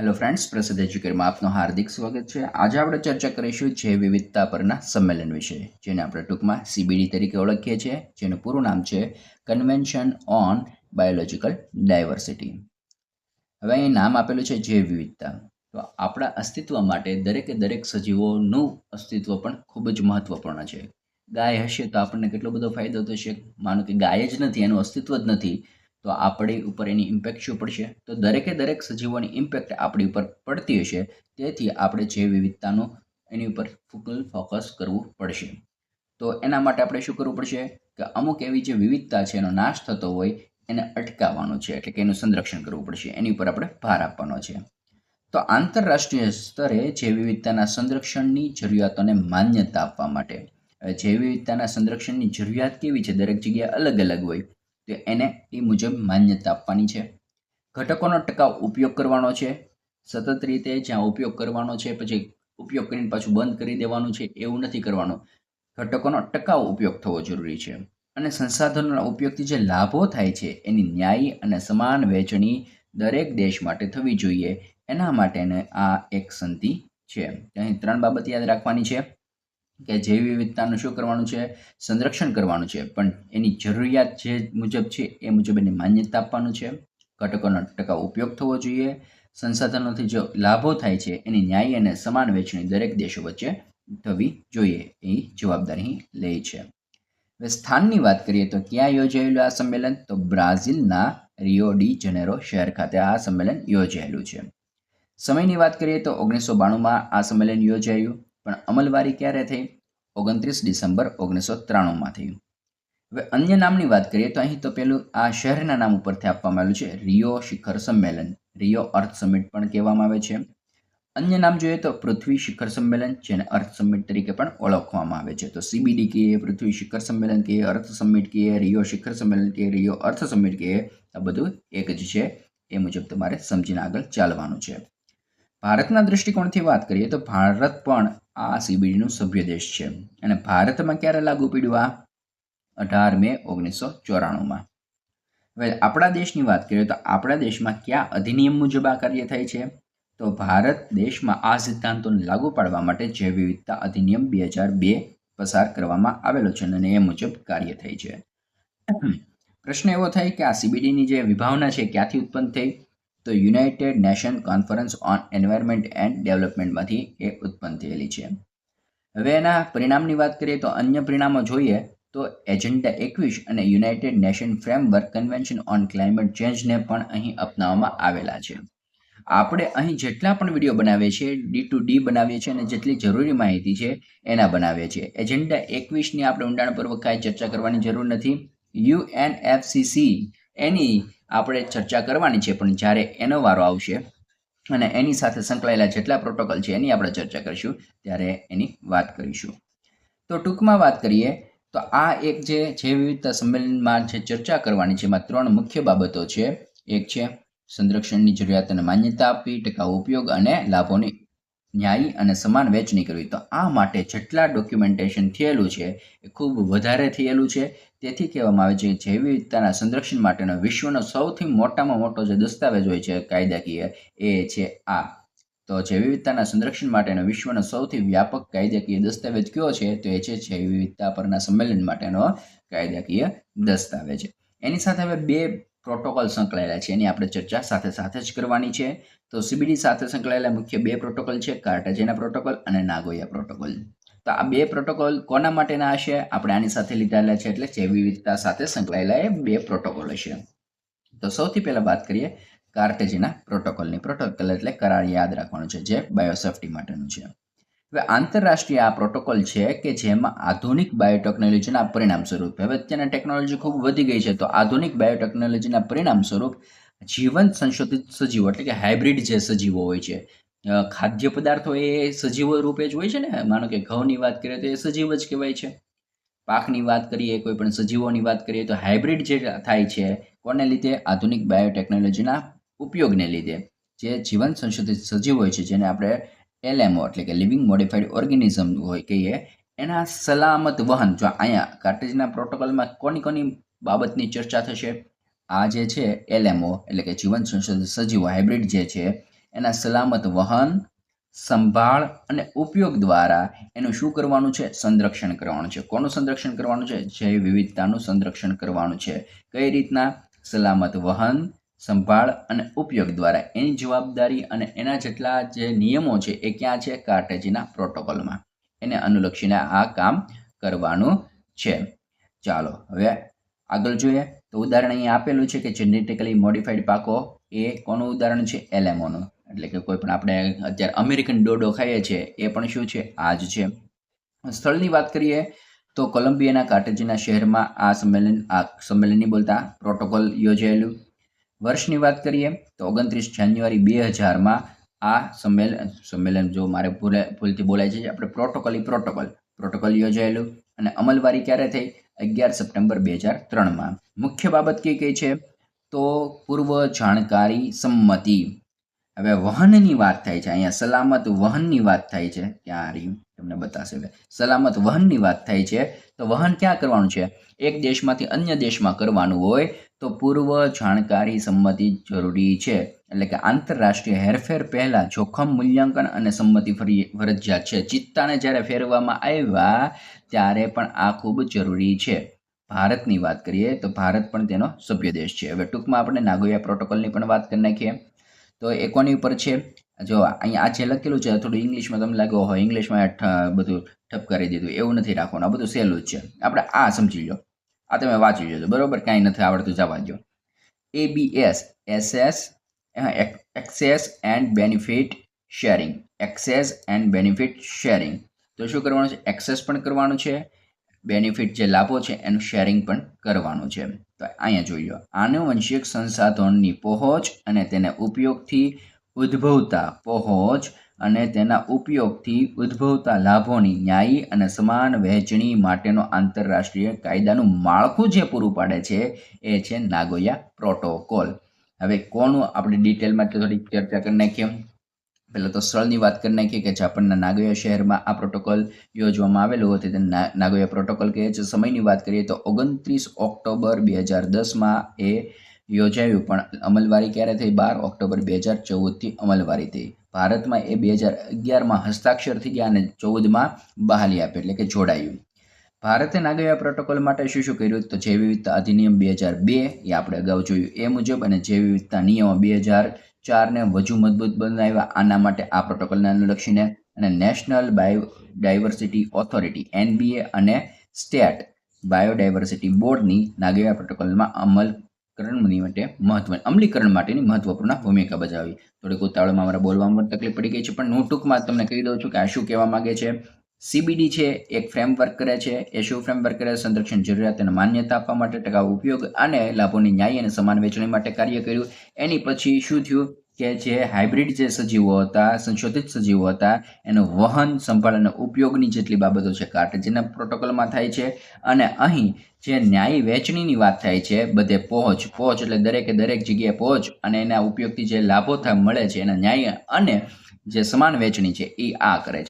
Hello friends પ્રસિદ્ધ એજ્યુકેરમાં આપનું હાર્દિક સ્વાગત છે. આજે આપણે ચર્ચા કરીશું જૈવ વિવિધતા પરના સંમેલન વિશે, જેને આપણે ટૂંકમાં સીબીડી તરીકે ઓળખીએ છીએ, જેનું પૂરું નામ છે કન્વેન્શન ઓન બાયોલોજિકલ ડાયવર્સિટી હવે અહીં નામ આપેલું છે જૈવ વિવિધતા તો આપણા અસ્તિત્વ માટે દરેકે દરેક સજીવોનું અસ્તિત્વ પણ ખૂબ જ મહત્વપૂર્ણ છે. ગાય હશે તો આપણને કેટલો બધો ફાયદો થશે? માનો કે ગાય જ નથી, એનું અસ્તિત્વ જ નથી. તો આપણી ઉપર એની ઇમ્પેક્ટ શું પડશે? તો દરેકે દરેક સજીવોની ઇમ્પેક્ટ આપણી ઉપર પડતી હશે. તેથી આપણે જે વિવિધતાનું એની ઉપર ફૂલ ફોકસ કરવું પડશે. તો એના માટે આપણે શું કરવું પડશે? કે અમુક એવી જે વિવિધતા છે, એનો નાશ થતો હોય, એને અટકાવવાનો છે. એટલે કે એનું સંરક્ષણ કરવું પડશે. એની ઉપર આપણે ભાર આપવાનો છે. તો આંતરરાષ્ટ્રીય સ્તરે જે વિવિધતાના સંરક્ષણની જરૂરિયાતોને માન્યતા આપવા માટે જૈવ વિવિધતાના સંરક્ષણની જરૂરિયાત કેવી છે? દરેક જગ્યાએ અલગ અલગ હોય. તો એને એ મુજબ માન્યતા આપવાની છે. ઘટકોનો ટકાઉ ઉપયોગ કરવાનો છે. સતત રીતે જ્યાં ઉપયોગ કરવાનો છે, પછી ઉપયોગ કરીને પાછું બંધ કરી દેવાનું છે, એવું નથી કરવાનું. ઘટકોનો ટકાઉ ઉપયોગ થવો જરૂરી છે. અને સંસાધનોના ઉપયોગથી જે લાભો થાય છે, એની ન્યાયી અને સમાન વહેંચણી દરેક દેશ માટે થવી જોઈએ. એના માટેને આ એક સંધિ છે. અહીં ત્રણ બાબત યાદ રાખવાની છે. કે જૈવ વિવિધતાનું શું કરવાનું છે? સંરક્ષણ કરવાનું છે. પણ એની જરૂરિયાત જે મુજબ છે, એ મુજબ એની માન્યતા આપવાનું છે. ઘટકોનો ટકા ઉપયોગ થવો જોઈએ. સંસાધનોથી જો લાભો થાય છે, એની ન્યાયી અને સમાન વહેંચણી દરેક દેશો વચ્ચે થવી જોઈએ એ જવાબદારી લે છે. હવે સ્થાનની વાત કરીએ તો ક્યાં યોજાયેલું આ સંમેલન? તો બ્રાઝિલના રિયો ડી જનેરો શહેર ખાતે આ સંમેલન યોજાયેલું છે. સમયની વાત કરીએ તો ઓગણીસો બાણુંમાં આ સંમેલન યોજાયું. પણ અમલવારી ક્યારે થઈ? ઓગણત્રીસ ડિસેમ્બર ઓગણીસો ત્રાણુંમાં થયું. હવે અન્ય નામની વાત કરીએ તો અહીં તો પેલું આ શહેરના નામ ઉપરથી આપવામાં આવેલું છે, રિયો શિખર સંમેલન. રિયો અર્થ સમિટ પણ કહેવામાં આવે છે. અન્ય નામ જોઈએ તો પૃથ્વી શિખર સંમેલન, જેને અર્થ સમિટ તરીકે પણ ઓળખવામાં આવે છે. તો સીબીડી કહીએ, પૃથ્વી શિખર સંમેલન કહીએ, અર્થ સમિટ કહીએ, રિયો શિખર સંમેલન કહીએ, રિયો અર્થ સમિટ કહીએ, આ બધું એક જ છે. એ મુજબ તમારે સમજીને આગળ ચાલવાનું છે. ભારતના દૃષ્ટિકોણથી વાત કરીએ તો ભારત પણ આ સીબીડીનું સભ્ય દેશ છે. અને ભારતમાં ક્યારે લાગુ પડ્યું આ? અઢાર મે ઓગણીસો ચોરાણુંમાં. હવે આપણા દેશની વાત કરીએ તો આપણા દેશમાં કયા અધિનિયમ મુજબ આ કાર્ય થાય છે? તો ભારત દેશમાં આ સિદ્ધાંતોને લાગુ પાડવા માટે જૈવ વિવિધતા અધિનિયમ બે હજાર બે પસાર કરવામાં આવેલો છે અને એ મુજબ કાર્ય થઈ છે. પ્રશ્ન એવો થાય કે આ સીબીડીની જે વિભાવના છે ક્યાંથી ઉત્પન્ન થઈ? તો united nation conference on environment and ડેવલપમેન્ટમાંથી એ ઉત્પન્ન થયેલી છે. હવે એના પરિણામની વાત કરીએ તો અન્ય પરિણામો જોઈએ તો એજન્ડા એકવીસ અને united nation framework convention on climate ચેન્જને પણ અહીં અપનાવવામાં આવેલા છે. આપણે અહીં જેટલા પણ વીડિયો બનાવીએ છીએ, ડી ટુ ડી બનાવીએ છીએ અને જેટલી જરૂરી માહિતી છે એના બનાવીએ છીએ. એજન્ડા એકવીસની આપણે ઊંડાણપૂર્વક કાંઈ ચર્ચા કરવાની જરૂર નથી. યુએનએફસીસી એની આપણે ચર્ચા કરવાની છે, પણ જ્યારે એનો વારો આવશે અને એની સાથે સંકળાયેલા જેટલા પ્રોટોકોલ છે, એની આપણે ચર્ચા કરીશું, ત્યારે એની વાત કરીશું. તો ટૂંકમાં વાત કરીએ, તો આ એક જે જૈવ વિવિધતા સંમેલનમાં જે ચર્ચા કરવાની છે, એમાં ત્રણ મુખ્ય બાબતો છે. એક છે સંરક્ષણની જરૂરિયાતોને માન્યતા આપવી, ટકાઉ ઉપયોગ અને લાભોની ન્યાયી અને સમાન વહેંચણી કરવી. તો આ માટે જેટલા ડોક્યુમેન્ટેશન થયેલું છે, એ ખૂબ વધારે થયેલું છે. તેથી કહેવામાં આવે છે કે જૈવ વિવિધતાના સંરક્ષણ માટેનો વિશ્વનો સૌથી મોટામાં મોટો જે દસ્તાવેજ હોય છે, કાયદાકીય, એ છે આ. તો જૈવ વિવિધતાના સંરક્ષણ માટેનો વિશ્વનો સૌથી વ્યાપક કાયદાકીય દસ્તાવેજ કયો છે? તો એ છે જૈવ વિવિધતા પરના સંમેલન માટેનો કાયદાકીય દસ્તાવેજ. એની સાથે હવે બે પ્રોટોકોલ સંકળાયેલા છે. એની આપણે ચર્ચા સાથે સાથે જ કરવાની છે. તો સીબીડી સાથે સંકળાયેલા મુખ્ય બે પ્રોટોકોલ છે. કાર્ટાજેના પ્રોટોકોલ અને નાગોયા પ્રોટોકોલ. તો આ બે પ્રોટોકોલ કોના માટેના હશે? આપણે આની સાથે લીધેલા છે એટલે જૈવ વિવિધતા સાથે સંકળાયેલા એ બે પ્રોટોકોલ હશે તો સૌથી પહેલાં વાત કરીએ કાર્ટેજીના પ્રોટોકોલની. પ્રોટોકોલ એટલે કરાર યાદ રાખવાનું છે, જે બાયોસેફ્ટી માટેનું છે. હવે આંતરરાષ્ટ્રીય આ પ્રોટોકોલ છે કે જેમાં આધુનિક બાયોટેકનોલોજીના પરિણામ સ્વરૂપ, હવે અત્યારના ટેકનોલોજી ખૂબ વધી ગઈ છે, તો આધુનિક બાયોટેકનોલોજીના પરિણામ સ્વરૂપ જીવંત સંશોધિત સજીવો એટલે કે હાઇબ્રિડ જે સજીવો હોય છે ખાદ્ય પદાર્થો એ સજીવો રૂપે જ હોય છે ને? માનો કે ઘઉંની વાત કરીએ તો એ સજીવ જ કહેવાય છે. પાકની વાત કરીએ, કોઈ પણ સજીવોની વાત કરીએ તો હાઇબ્રિડ જે થાય છે, કોને લીધે? આધુનિક બાયોટેકનોલોજીના ઉપયોગને લીધે, જે જીવન સંશોધિત સજીવ હોય છે, જેને આપણે એલએમઓ એટલે કે લિવિંગ મોડિફાઈડ ઓર્ગેનિઝમ હોય કહીએ, એના સલામત વહન, જો અહીંયા કાર્ટેજના પ્રોટોકોલમાં કોની કોની બાબતની ચર્ચા થશે? આ જે છે એલએમઓ એટલે કે જીવન સંશોધન સજીવો હાઇબ્રિડ જે છે, એના સલામત વહન, સંભાળ અને ઉપયોગ દ્વારા એનું શું કરવાનું છે? સંરક્ષણ કરવાનું છે. કોનું સંરક્ષણ કરવાનું છે? જૈવ વિવિધતાનું સંરક્ષણ કરવાનું છે. કઈ રીતના? સલામત વહન સંભાળ અને ઉપયોગ દ્વારા એની જવાબદારી અને એના જેટલા જે નિયમો છે એ ક્યાં છે? કાર્ટેજીના પ્રોટોકોલમાં. એને અનુલક્ષીને આ કામ કરવાનું છે. ચાલો, હવે આગળ જોઈએ. તો ઉદાહરણ અહીંયા આપેલું છે કે જેનેટિકલી મોડિફાઈડ પાકો એ કોનું ઉદાહરણ છે? એલેમોનું. એટલે કે કોઈ પણ આપણે અત્યારે અમેરિકન ડોડો ખાઈએ છીએ એ પણ શું છે? આ જ છે. સ્થળની વાત કરીએ તો કોલંબિયાના કાર્ટેજીના શહેરમાં આ સંમેલન, આ સંમેલનની બોલતા પ્રોટોકોલ યોજાયેલું વર્ષની વાત કરીએ તો ઓગણત્રીસ જાન્યુઆરી બે હજારમાં આ સંમેલન સંમેલન જો મારે ભૂલે ભૂલથી બોલાય છે, આપણે પ્રોટોકોલ પ્રોટોકોલ પ્રોટોકોલ યોજાયેલું અને અમલવારી ક્યારે થઈ? અગિયાર સપ્ટેમ્બર બે હજાર ત્રણમાં. મુખ્ય બાબત કઈ કઈ છે? તો પૂર્વ જાણકારી સંમતિ. હવે વહનની વાત થાય છે, અહીંયા સલામત વહનની વાત થાય છે. ક્યાં આ રહ્યું તમને બતાશે હવે. સલામત વહનની વાત થાય છે, તો વહન ક્યાં કરવાનું છે? એક દેશમાંથી અન્ય દેશમાં કરવાનું હોય તો પૂર્વ જાણકારી સંમતિ જરૂરી છે. એટલે કે આંતરરાષ્ટ્રીય હેરફેર પહેલાં જોખમ મૂલ્યાંકન અને સંમતિ ફરી ફરજિયાત છે. ચિત્તાને જ્યારે ફેરવવામાં આવ્યા ત્યારે પણ આ ખૂબ જરૂરી છે. ભારતની વાત કરીએ તો ભારત પણ તેનો સભ્ય દેશ છે. હવે ટૂંકમાં આપણે નાગોયા પ્રોટોકોલની પણ વાત કરી નાખીએ. તો એ કોની ઉપર છે? જો અહીંયા આ જે લખેલું છે, થોડું ઇંગ્લિશમાં તમને લાગ્યો હોય, ઇંગ્લિશમાં બધું ઠપ કરી દીધું. એવું નથી રાખવાનું. આ બધું સહેલું જ છે. આપણે આ સમજી લો. આ તમે વાંચી જોજો. બરોબર? કાંઈ નથી આવડતું, જવા દો ABS SS access and benefit sharing access and benefit sharing તો શું કરવાનું છે? એક્સેસ પણ કરવાનું છે. બેનિફિટ જે લાભો છે, એનું શેરિંગ પણ કરવાનું છે. તો અહીંયા જોઈ લો. આનુવંશિક સંસાધનની પહોંચ અને તેના ઉપયોગથી ઉદ્ભવતા પહોંચ અને તેના ઉપયોગથી ઉદ્ભવતા લાભોની ન્યાયી અને સમાન વહેંચણી માટેનો આંતરરાષ્ટ્રીય કાયદાનું માળખું જે પૂરું પાડે છે, એ છે નાગોયા પ્રોટોકોલ. હવે કોનું આપણે ડિટેલમાં થોડી ચર્ચા કરી નાખીએ. પહેલાં તો સ્થળની વાત કરી નાખીએ કે જાપાનના નાગોયા શહેરમાં આ પ્રોટોકોલ યોજવામાં આવેલો હતો તેને નાગોયા પ્રોટોકોલ કહે છે. સમયની વાત કરીએ તો ઓગણત્રીસ ઓક્ટોબર બે હજાર દસમાં એ યોજાયું, પણ અમલવારી ક્યારે થઈ? બાર ઓક્ટોબર બે હજાર ચૌદથી અમલવારી થઈ. ભારતમાં એ બે હજાર અગિયારમાં હસ્તાક્ષર થઈ ગયા અને ચૌદમાં બહાલી આપી, એટલે કે જોડાયું. ભારતે નાગરિયા પ્રોટોકોલ માટે શું શું કર્યું? તો જૈવ વિવિધતા અધિનિયમ બે હજાર બે, એ આપણે અગાઉ જોયું. એ મુજબ અને જૈવ વિવિધતા નિયમો બે હજાર ચારને વધુ મજબૂત બનાવ્યા. આના માટે આ પ્રોટોકોલને અનુલક્ષીને અને national bio diversity authority, NBA અને સ્ટેટ બાયોડાયવર્સિટી બોર્ડની નાગરિયા પ્રોટોકોલમાં અમલકરણ માટે મહત્વ અમલીકરણ માટેની મહત્વપૂર્ણ ભૂમિકા બજાવી. થોડીક ઉતાવળમાં મારા બોલવામાં તકલીફ પડી ગઈ છે, પણ હું ટૂંકમાં તમને કહી દઉં છું કે આ શું કહેવા માંગે છે. સીબીડી છે, એક ફ્રેમવર્ક કરે છે. એ શું ફ્રેમવર્ક કરે? છે? સંરક્ષણ જરૂરિયાત અને માન્યતા આપવા માટે ટકાઉ ઉપયોગ અને લાભોની ન્યાય અને સમાન વહેંચણી માટે કાર્ય કર્યું. એની પછી શું થયું? કે જે હાઇબ્રિડ જે સજીવો હતા, સંશોધિત સજીવો હતા, એનું વહન, સંભાળ અને ઉપયોગની જેટલી બાબતો છે કાર્ટેજીના પ્રોટોકોલમાં થાય છે. અને અહીં જે ન્યાયી વહેંચણીની વાત થાય છે, બધે પહોંચ પહોંચ એટલે દરેકે દરેક જગ્યાએ પહોંચ અને એના ઉપયોગથી જે લાભો થાય મળે છે, એના ન્યાય અને જે સમાન વહેંચણી છે એ આ કરે છે.